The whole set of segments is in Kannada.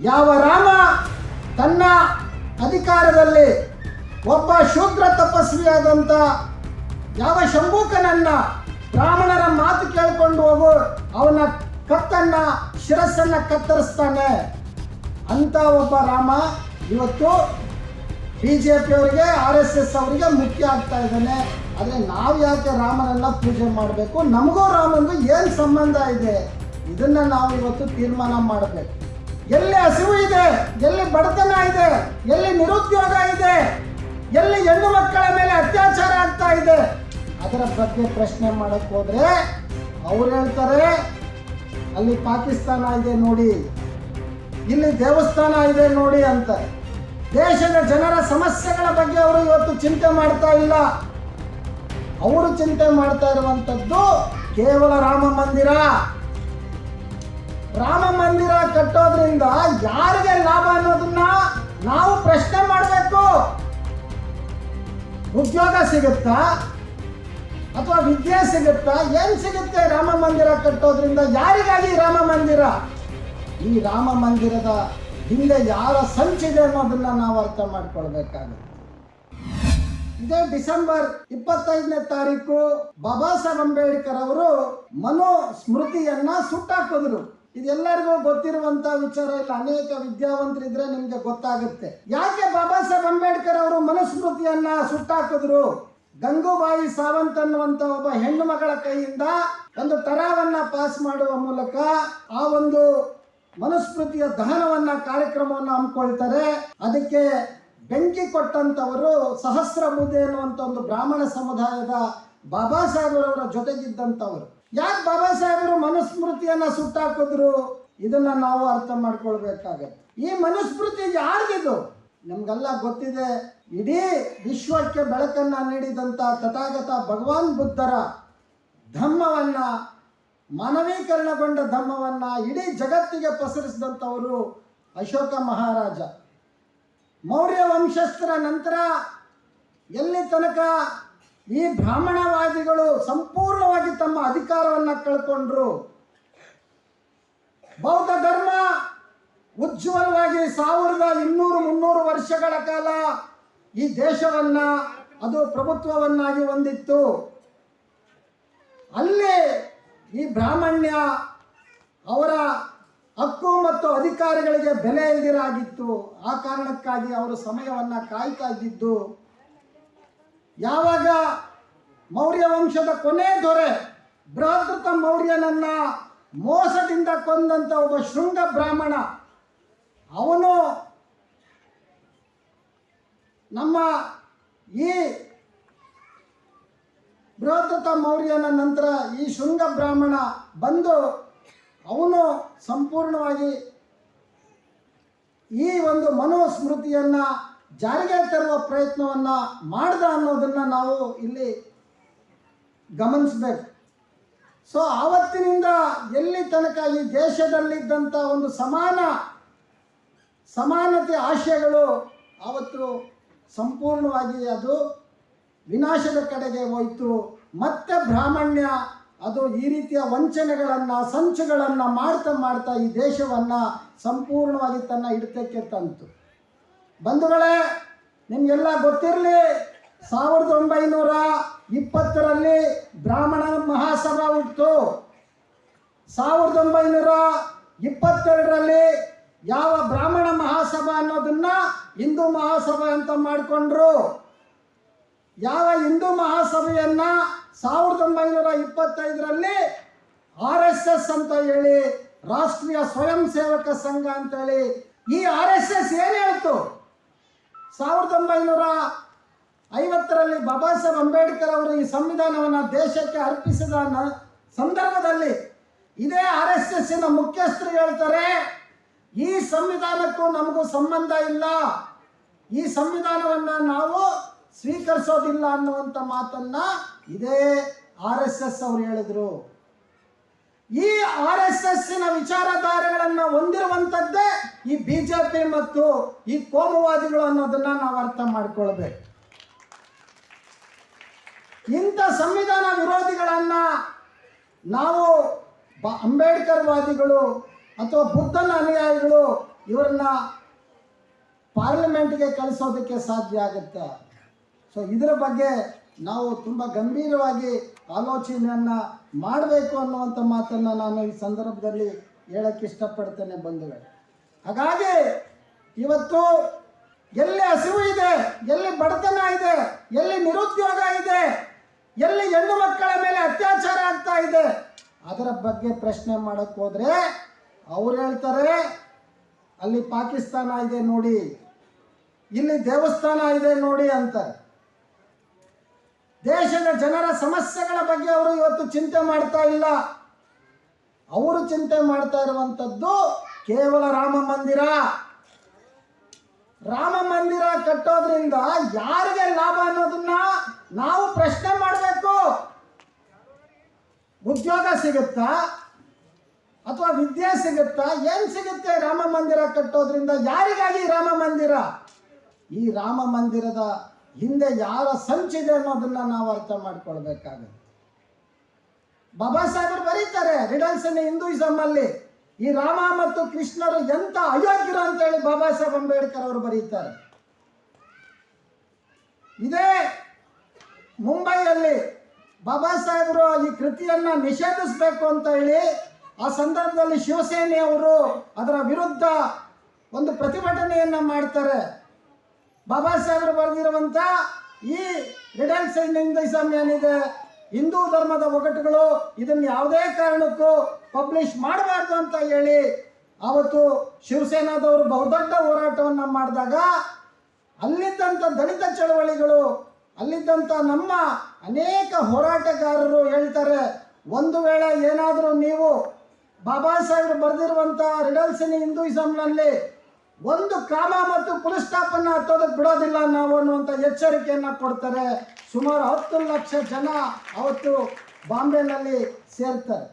ಯಾವ ರಾಮ ತನ್ನ ಅಧಿಕಾರದಲ್ಲಿ ಒಬ್ಬ ಶೂದ್ರ ತಪಸ್ವಿಯಾದಂಥ ಯಾವ ಶಂಭೂಕನನ್ನ ಬ್ರಾಹ್ಮಣರ ಮಾತು ಕೇಳಿಕೊಂಡು ಹೋಗು, ಅವನ ಕತ್ತನ್ನ, ಶಿರಸ್ಸನ್ನ ಕತ್ತರಿಸ್ತಾನೆ. ಅಂತ ಒಬ್ಬ ರಾಮ ಇವತ್ತು ಬಿ ಜೆ ಪಿಯವರಿಗೆ ಆರ್ ಎಸ್ ಎಸ್ ಅವರಿಗೆ ಮುಖ್ಯ ಆಗ್ತಾ ಇದ್ದಾನೆ. ಆದರೆ ನಾವು ಯಾಕೆ ರಾಮನನ್ನ ಪೂಜೆ ಮಾಡಬೇಕು? ನಮಗೂ ರಾಮನಿಗೂ ಏನು ಸಂಬಂಧ ಇದೆ? ಇದನ್ನ ನಾವು ಇವತ್ತು ತೀರ್ಮಾನ ಮಾಡಬೇಕು. ಎಲ್ಲಿ ಹಸಿವು ಇದೆ, ಎಲ್ಲಿ ಬಡತನ ಇದೆ, ಎಲ್ಲಿ ನಿರುದ್ಯೋಗ ಇದೆ, ಎಲ್ಲಿ ಹೆಣ್ಣು ಮಕ್ಕಳ ಮೇಲೆ ಅತ್ಯಾಚಾರ ಆಗ್ತಾ ಇದೆ, ಅದರ ಬಗ್ಗೆ ಪ್ರಶ್ನೆ ಮಾಡಕ್ಕೆ ಹೋದ್ರೆ ಅವ್ರು ಹೇಳ್ತಾರೆ, ಅಲ್ಲಿ ಪಾಕಿಸ್ತಾನ ಇದೆ ನೋಡಿ, ಇಲ್ಲಿ ದೇವಸ್ಥಾನ ಇದೆ ನೋಡಿ ಅಂತ. ದೇಶದ ಜನರ ಸಮಸ್ಯೆಗಳ ಬಗ್ಗೆ ಅವರು ಇವತ್ತು ಚಿಂತೆ ಮಾಡ್ತಾ ಇಲ್ಲ. ಅವರು ಚಿಂತೆ ಮಾಡ್ತಾ ಇರುವಂತದ್ದು ಕೇವಲ ರಾಮ ಮಂದಿರ. ರಾಮ ಮಂದಿರ ಕಟ್ಟೋದ್ರಿಂದ ಯಾರಿಗೆ ಲಾಭ ಅನ್ನೋದನ್ನ ನಾವು ಪ್ರಶ್ನೆ ಮಾಡಬೇಕು. ಉದ್ಯೋಗ ಸಿಗುತ್ತಾ? ಅಥವಾ ವಿದ್ಯೆ ಸಿಗುತ್ತಾ? ಏನ್ ಸಿಗುತ್ತೆ ರಾಮ ಮಂದಿರ ಕಟ್ಟೋದ್ರಿಂದ? ಯಾರಿಗಾಗಿ ರಾಮ ಮಂದಿರ? ಈ ರಾಮ ಮಂದಿರದ ಹಿಂದೆ ಯಾರ ಸಂಚಿದೆ ಅನ್ನೋದನ್ನ ನಾವು ಅರ್ಥ ಮಾಡ್ಕೊಳ್ಬೇಕಾಗುತ್ತೆ. ಇದೇ ಡಿಸೆಂಬರ್ ಇಪ್ಪತ್ತೈದನೇ ತಾರೀಕು ಬಾಬಾ ಸಾಹೇಬ್ ಅಂಬೇಡ್ಕರ್ ಅವರು ಮನೋ ಸ್ಮೃತಿಯನ್ನ ಸುಟ್ಟಾಕಿದ್ರು. ಇದೆಲ್ಲರಿಗೂ ಗೊತ್ತಿರುವಂತ ವಿಚಾರ ಇಲ್ಲ. ಅನೇಕ ವಿದ್ಯಾವಂತರಿದ್ರೆ ನಿಮ್ಗೆ ಗೊತ್ತಾಗುತ್ತೆ. ಯಾಕೆ ಬಾಬಾ ಸಾಹೇಬ್ ಅಂಬೇಡ್ಕರ್ ಅವರು ಮನುಸ್ಮೃತಿಯನ್ನ ಸುಟ್ಟಾಕಿದ್ರು? ಗಂಗೂಬಾಯಿ ಸಾವಂತ್ ಅನ್ನುವಂತ ಒಬ್ಬ ಹೆಣ್ಣು ಮಗಳ ಕೈಯಿಂದ ಒಂದು ತರಾವನ್ನ ಪಾಸ್ ಮಾಡುವ ಮೂಲಕ ಆ ಒಂದು ಮನುಸ್ಮೃತಿಯ ದಹನವನ್ನ, ಕಾರ್ಯಕ್ರಮವನ್ನು ಹಮ್ಮಿಕೊಳ್ತಾರೆ. ಅದಕ್ಕೆ ಬೆಂಕಿ ಕೊಟ್ಟಂತವರು ಸಹಸ್ರ ಮುದೆ ಅನ್ನುವಂಥ ಒಂದು ಬ್ರಾಹ್ಮಣ ಸಮುದಾಯದ ಬಾಬಾ ಸಾಹೇಬ್ರವರ ಜೊತೆಗಿದ್ದಂಥವರು ಯಾಕೆ ಬಾಬಾ ಸಾಹೇಬರು ಮನುಸ್ಮೃತಿಯನ್ನ ಸುಟ್ಟಾಕಿದ್ರು? ಇದನ್ನ ನಾವು ಅರ್ಥ ಮಾಡ್ಕೊಳ್ಬೇಕಾಗತ್ತೆ. ಈ ಮನುಸ್ಮೃತಿ ಯಾರಿಗಿದು ನಮಗೆಲ್ಲ ಗೊತ್ತಿದೆ, ಇಡೀ ವಿಶ್ವಕ್ಕೆ ಬೆಳಕನ್ನ ನೀಡಿದಂಥ ತಥಾಗತ ಭಗವಾನ್ ಬುದ್ಧರ ಧಮ್ಮವನ್ನ ಮಾನವೀಕರಣಗೊಂಡ ಧಮ್ಮವನ್ನ ಇಡೀ ಜಗತ್ತಿಗೆ ಪಸರಿಸಿದಂಥವರು ಅಶೋಕ ಮಹಾರಾಜ. ಮೌರ್ಯ ವಂಶಸ್ಥರ ನಂತರ ಎಲ್ಲಿ ತನಕ ಈ ಬ್ರಾಹ್ಮಣವಾದಿಗಳು ತಮ್ಮ ಅಧಿಕಾರವನ್ನು ಕಳ್ಕೊಂಡ್ರು. ಬೌದ್ಧ ಧರ್ಮ ಉಜ್ವಲವಾಗಿ ಸಾವಿರದ ಇನ್ನೂರು ಮುನ್ನೂರು ವರ್ಷಗಳ ಕಾಲ ಈ ದೇಶವನ್ನ, ಅದು ಪ್ರಭುತ್ವವನ್ನಾಗಿ ಹೊಂದಿತ್ತು. ಅಲ್ಲಿ ಈ ಬ್ರಾಹ್ಮಣ್ಯ ಅವರ ಹಕ್ಕು ಮತ್ತು ಅಧಿಕಾರಿಗಳಿಗೆ ಬೆಲೆ ಇಲ್ದಿರಾಗಿತ್ತು. ಆ ಕಾರಣಕ್ಕಾಗಿ ಅವರು ಸಮಯವನ್ನ ಕಾಯ್ತಾ ಇದ್ದಿದ್ದು. ಯಾವಾಗ ಮೌರ್ಯ ವಂಶದ ಕೊನೆ ದೊರೆ ಬೃಹದೃತ ಮೌರ್ಯನನ್ನ ಮೋಸದಿಂದ ಕೊಂದಂತ ಒಬ್ಬ ಶೃಂಗ ಬ್ರಾಹ್ಮಣ. ಅವನು ನಮ್ಮ ಈ ಬೃಹತೃತ ಮೌರ್ಯನ ನಂತರ ಈ ಶೃಂಗ ಬ್ರಾಹ್ಮಣ ಬಂದು ಅವನು ಸಂಪೂರ್ಣವಾಗಿ ಈ ಒಂದು ಮನೋಸ್ಮೃತಿಯನ್ನ ಜಾರಿಗೆ ತರುವ ಪ್ರಯತ್ನವನ್ನ ಮಾಡ್ದ ಅನ್ನೋದನ್ನು ನಾವು ಇಲ್ಲಿ ಗಮನಿಸ್ಬೇಕು. ಸೊ ಆವತ್ತಿನಿಂದ ಎಲ್ಲಿ ತನಕ ಈ ದೇಶದಲ್ಲಿದ್ದಂಥ ಒಂದು ಸಮಾನ, ಸಮಾನತೆ ಆಶಯಗಳು ಆವತ್ತು ಸಂಪೂರ್ಣವಾಗಿ ಅದು ವಿನಾಶದ ಕಡೆಗೆ ಹೋಯಿತು. ಮತ್ತೆ ಬ್ರಾಹ್ಮಣ್ಯ ಅದು ಈ ರೀತಿಯ ವಂಚನೆಗಳನ್ನು, ಸಂಚುಗಳನ್ನು ಮಾಡ್ತಾ ಮಾಡ್ತಾ ಈ ದೇಶವನ್ನು ಸಂಪೂರ್ಣವಾಗಿ ತನ್ನ ಹಿಡಿತಕ್ಕೆ ತಂತು. ಬಂಧುಗಳೇ, ನಿಮಗೆಲ್ಲ ಗೊತ್ತಿರಲಿ ಸಾವಿರದ ಒಂಬೈನೂರ ಇಪ್ಪತ್ತರಲ್ಲಿ ಬ್ರಾಹ್ಮಣ ಮಹಾಸಭಾ ಹುಟ್ಟಿತು ಸಾವಿರದ ಒಂಬೈನೂರ ಇಪ್ಪತ್ತೆರಡರಲ್ಲಿ ಯಾವ ಬ್ರಾಹ್ಮಣ ಮಹಾಸಭಾ ಅನ್ನೋದನ್ನ ಹಿಂದೂ ಮಹಾಸಭಾ ಅಂತ ಮಾಡಿಕೊಂಡ್ರು. ಯಾವ ಹಿಂದೂ ಮಹಾಸಭೆಯನ್ನ ಸಾವಿರದ ಒಂಬೈನೂರ ಇಪ್ಪತ್ತೈದರಲ್ಲಿ ಆರ್ ಎಸ್ ಎಸ್ ಅಂತ ಹೇಳಿ, ರಾಷ್ಟ್ರೀಯ ಸ್ವಯಂ ಸೇವಕ ಸಂಘ ಅಂತೇಳಿ ಈ ಆರ್ ಎಸ್ ಎಸ್ ಏನು ಹೇಳ್ತು? ಸಾವಿರದ ಒಂಬೈನೂರ ಐವತ್ತರಲ್ಲಿ ಬಾಬಾ ಸಾಹೇಬ್ ಅಂಬೇಡ್ಕರ್ ಅವರು ಈ ಸಂವಿಧಾನವನ್ನು ದೇಶಕ್ಕೆ ಅರ್ಪಿಸಿದ ಸಂದರ್ಭದಲ್ಲಿ ಇದೇ ಆರ್ ಎಸ್ ಎಸ್ಸಿನ ಮುಖ್ಯಸ್ಥರು ಹೇಳ್ತಾರೆ, ಈ ಸಂವಿಧಾನಕ್ಕೂ ನಮಗೂ ಸಂಬಂಧ ಇಲ್ಲ. ಈ ಸಂವಿಧಾನವನ್ನ ನಾವು ಸ್ವೀಕರಿಸೋದಿಲ್ಲ ಅನ್ನುವಂಥ ಮಾತನ್ನ ಇದೇ ಆರ್ ಎಸ್ ಎಸ್ ಅವರು ಹೇಳಿದ್ರು. ಈ ಆರ್ ಎಸ್ ಎಸ್ಸಿನ ವಿಚಾರಧಾರೆಗಳನ್ನು ಹೊಂದಿರುವಂಥದ್ದೇ ಈ ಬಿಜೆಪಿ ಮತ್ತು ಈ ಕೋಮುವಾದಿಗಳು ಅನ್ನೋದನ್ನ ನಾವು ಅರ್ಥ ಮಾಡ್ಕೊಳ್ಬೇಕು. ಇಂಥ ಸಂವಿಧಾನ ವಿರೋಧಿಗಳನ್ನ ನಾವು ಬ ಅಂಬೇಡ್ಕರ್ವಾದಿಗಳು ಅಥವಾ ಬುದ್ಧನ ಅನುಯಾಯಿಗಳು ಇವರನ್ನ ಪಾರ್ಲಿಮೆಂಟ್ಗೆ ಕಳಿಸೋದಕ್ಕೆ ಸಾಧ್ಯ ಆಗುತ್ತೆ. ಸೊ ಇದರ ಬಗ್ಗೆ ನಾವು ತುಂಬ ಗಂಭೀರವಾಗಿ ಆಲೋಚನೆಯನ್ನು ಮಾಡಬೇಕು ಅನ್ನುವಂಥ ಮಾತನ್ನು ನಾನು ಈ ಸಂದರ್ಭದಲ್ಲಿ ಹೇಳಕ್ಕೆ ಇಷ್ಟಪಡ್ತೇನೆ ಬಂಧುಗಳು. ಹಾಗಾಗಿ ಇವತ್ತು ಎಲ್ಲಿ ಹಸಿವು ಇದೆ, ಎಲ್ಲಿ ಬಡತನ ಇದೆ ಎಲ್ಲಿ ನಿರುದ್ಯೋಗ ಇದೆ ಎಲ್ಲಿ ಹೆಣ್ಣು ಮಕ್ಕಳ ಮೇಲೆ ಅತ್ಯಾಚಾರ ಆಗ್ತಾ ಇದೆ. ಅದರ ಬಗ್ಗೆ ಪ್ರಶ್ನೆ ಮಾಡಕ್ಕೆ ಹೋದ್ರೆ ಅವ್ರು ಹೇಳ್ತಾರೆ, ಅಲ್ಲಿ ಪಾಕಿಸ್ತಾನ ಇದೆ ನೋಡಿ, ಇಲ್ಲಿ ದೇವಸ್ಥಾನ ಇದೆ ನೋಡಿ ಅಂತಾರೆ. ದೇಶದ ಜನರ ಸಮಸ್ಯೆಗಳ ಬಗ್ಗೆ ಅವರು ಇವತ್ತು ಚಿಂತೆ ಮಾಡ್ತಾ ಇಲ್ಲ. ಅವರು ಚಿಂತೆ ಮಾಡ್ತಾ ಇರುವಂಥದ್ದು ಕೇವಲ ರಾಮ ಮಂದಿರ. ರಾಮ ಮಂದಿರ ಕಟ್ಟೋದ್ರಿಂದ ಯಾರಿಗೆ ಲಾಭ ಅನ್ನೋದನ್ನ ನಾವು ಪ್ರಶ್ನೆ ಮಾಡಬೇಕು ಉದ್ಯೋಗ ಸಿಗುತ್ತಾ? ಅಥವಾ ವಿದ್ಯೆ ಸಿಗುತ್ತಾ? ಏನ್ ಸಿಗುತ್ತೆ ರಾಮ ಮಂದಿರ ಕಟ್ಟೋದ್ರಿಂದ? ಯಾರಿಗಾಗಿ ರಾಮ ಮಂದಿರ? ಈ ರಾಮ ಮಂದಿರದ ಹಿಂದೆ ಯಾರ ಸಂಚಿದೆ ಅನ್ನೋದನ್ನ ನಾವು ಅರ್ಥ ಮಾಡ್ಕೊಳ್ಬೇಕಾಗುತ್ತೆ. ಬಾಬಾ ಸಾಹೇಬರು ಬರೀತಾರೆ, ರಿಡಲ್ಸ್ ಹಿಂದೂಯಿಸಮ್ ಅಲ್ಲಿ ಈ ರಾಮ ಮತ್ತು ಕೃಷ್ಣರು ಎಂತ ಅಯೋಗ್ಯರು ಅಂತ ಹೇಳಿ ಬಾಬಾ ಸಾಹೇಬ್ ಅಂಬೇಡ್ಕರ್ ಅವರು ಬರೀತಾರೆ. ಇದೇ ಮುಂಬೈಯಲ್ಲಿ ಬಾಬಾ ಸಾಹೇಬರು ಈ ಕೃತಿಯನ್ನ ನಿಷೇಧಿಸಬೇಕು ಅಂತ ಹೇಳಿ ಆ ಸಂದರ್ಭದಲ್ಲಿ ಶಿವಸೇನೆಯವರು ಅದರ ವಿರುದ್ಧ ಒಂದು ಪ್ರತಿಭಟನೆಯನ್ನ ಮಾಡ್ತಾರೆ. ಬಾಬಾ ಸಾಹೇಬರು ಬರೆದಿರುವಂಥ ಈ ರಿಡಲ್ಸ್ ಇನ್ ಹಿಂದೂಯಿಸಮ್ ಏನಿದೆ, ಹಿಂದೂ ಧರ್ಮದ ಒಗಟುಗಳು ಇದನ್ನು ಯಾವುದೇ ಕಾರಣಕ್ಕೂ ಪಬ್ಲಿಷ್ ಮಾಡಬಾರ್ದು ಅಂತ ಹೇಳಿ ಅವತ್ತು ಶಿವಸೇನಾದವರು ಬಹುದೊಡ್ಡ ಹೋರಾಟವನ್ನು ಮಾಡಿದಾಗ ಅಲ್ಲಿದ್ದಂಥ ದಲಿತ ಚಳವಳಿಗಳು ಅಲ್ಲಿದ್ದಂಥ ನಮ್ಮ ಅನೇಕ ಹೋರಾಟಗಾರರು ಹೇಳ್ತಾರೆ, ಒಂದು ವೇಳೆ ಏನಾದರೂ ನೀವು ಬಾಬಾ ಸಾಹೇಬರು ಬರೆದಿರುವಂಥ ರಿಡಲ್ಸ್ ಇನ್ ಹಿಂದೂಯಿಸಮ್ನಲ್ಲಿ ಒಂದು ಕಾಮ ಮತ್ತು ಪುಲ್ ಸ್ಟಾಪ್ ಅನ್ನ ಹತ್ತೋದಕ್ಕೆ ಬಿಡೋದಿಲ್ಲ ನಾವು ಅನ್ನುವಂಥ ಎಚ್ಚರಿಕೆಯನ್ನು ಕೊಡ್ತಾರೆ. ಸುಮಾರು ಹತ್ತು ಲಕ್ಷ ಜನ ಅವತ್ತು ಬಾಂಬೆನಲ್ಲಿ ಸೇರ್ತಾರೆ.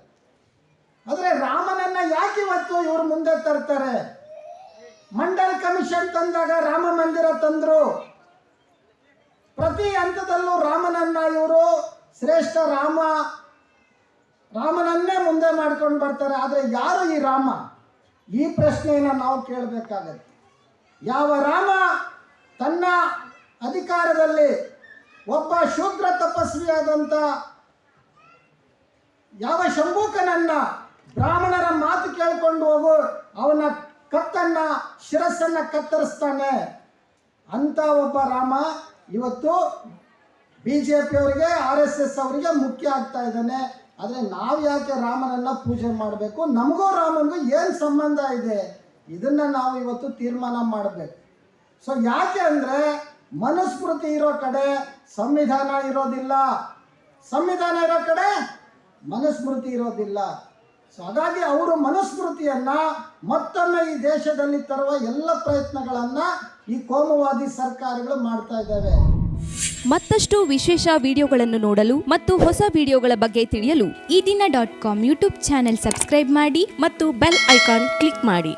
ಆದರೆ ರಾಮನನ್ನ ಯಾಕೆ ಇವತ್ತು ಇವರು ಮುಂದೆ ತರ್ತಾರೆ? ಮಂಡಲ್ ಕಮಿಷನ್ ತಂದಾಗ ರಾಮ ಮಂದಿರ ತಂದ್ರು. ಪ್ರತಿ ಹಂತದಲ್ಲೂ ರಾಮನನ್ನ ಇವರು ಶ್ರೇಷ್ಠ ರಾಮ, ರಾಮನನ್ನೇ ಮುಂದೆ ಮಾಡ್ಕೊಂಡು ಬರ್ತಾರೆ. ಆದರೆ ಯಾರು ಈ ರಾಮ? ಈ ಪ್ರಶ್ನೆಯನ್ನು ನಾವು ಕೇಳಬೇಕಾಗತ್ತೆ. ಯಾವ ರಾಮ ತನ್ನ ಅಧಿಕಾರದಲ್ಲಿ ಒಬ್ಬ ಶೂದ್ರ ತಪಸ್ವಿಯಾದಂಥ ಯಾವ ಶಂಭೂಕನನ್ನ ಬ್ರಾಹ್ಮಣರ ಮಾತು ಕೇಳಿಕೊಂಡು ಹೋಗು, ಅವನ ಕತ್ತನ್ನ, ಶಿರಸ್ಸನ್ನ ಕತ್ತರಿಸ್ತಾನೆ. ಅಂತ ಒಬ್ಬ ರಾಮ ಇವತ್ತು ಬಿ ಜೆ ಪಿಯವರಿಗೆ ಆರ್ ಎಸ್ ಎಸ್ ಅವರಿಗೆ ಮುಖ್ಯ ಆಗ್ತಾ ಇದ್ದಾನೆ. ಆದರೆ ನಾವು ಯಾಕೆ ರಾಮನನ್ನ ಪೂಜೆ ಮಾಡಬೇಕು? ನಮಗೂ ರಾಮನಿಗೂ ಏನು ಸಂಬಂಧ ಇದೆ? ಇದನ್ನ ನಾವು ಇವತ್ತು ತೀರ್ಮಾನ ಮಾಡಬೇಕು. ಸೊ ಯಾಕೆ ಅಂದರೆ ಮನುಸ್ಮೃತಿ ಇರೋ ಕಡೆ ಸಂವಿಧಾನ ಇರೋದಿಲ್ಲ. ಸಂವಿಧಾನ ಇರೋ ಕಡೆ ಮನುಸ್ಮೃತಿ ಇರೋದಿಲ್ಲ. ಸೊ ಹಾಗಾಗಿ ಅವರು ಮನುಸ್ಮೃತಿಯನ್ನ ಮತ್ತೊಮ್ಮೆ ಈ ದೇಶದಲ್ಲಿ ತರುವ ಎಲ್ಲ ಪ್ರಯತ್ನಗಳನ್ನ ಈ ಕೋಮುವಾದಿ ಸರ್ಕಾರಗಳು ಮಾಡ್ತಾ ಇದ್ದಾವೆ. ಮತ್ತಷ್ಟು ವಿಶೇಷ ವಿಡಿಯೋಗಳನ್ನು ನೋಡಲು ಮತ್ತು ಹೊಸ ವಿಡಿಯೋಗಳ ಬಗ್ಗೆ ತಿಳಿಯಲು ಈ ದಿನ dot com YouTube channel subscribe ಮಾಡಿ ಮತ್ತು ಬೆಲ್ ಐಕಾನ್ ಕ್ಲಿಕ್ ಮಾಡಿ.